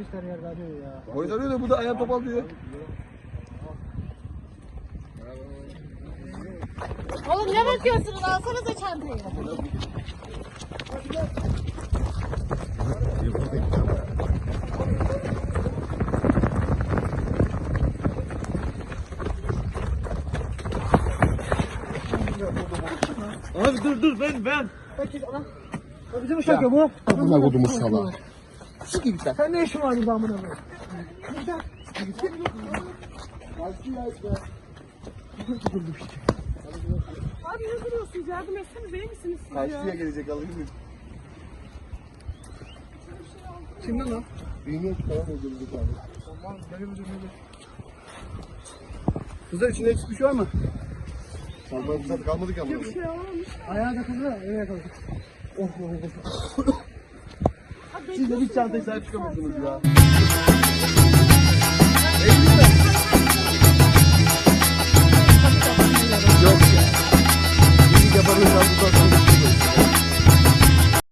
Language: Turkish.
Polis her yerde arıyor ya. Polis arıyor da bu da ayağım topal diyor. Oğlum ne bakıyorsunuz? Alsanıza çantayı. Abi dur dur ben ben. Peki ana. Ya Bizim uşak ya bu. Amına kodumu sala. Sık git lan. Sen ne işin var burada amına koyayım? Abi ne duruyorsunuz? Yardım etseniz iyi misiniz siz ya? Karşıya gelecek alayım mı? Kimden lan? Bilmiyorum tamam gelecek abi. Tamam benim üzerime gel. Kızlar içinde eksik bir şey var mı? Kalmadı zaten kalmadı ki ama. Bir şey olmamış. Ayağı da öyle yakaladık. Oh oh oh. Siz de bir orada sahip çıkamıyorsunuz ya. Yok ya. Bu kadar.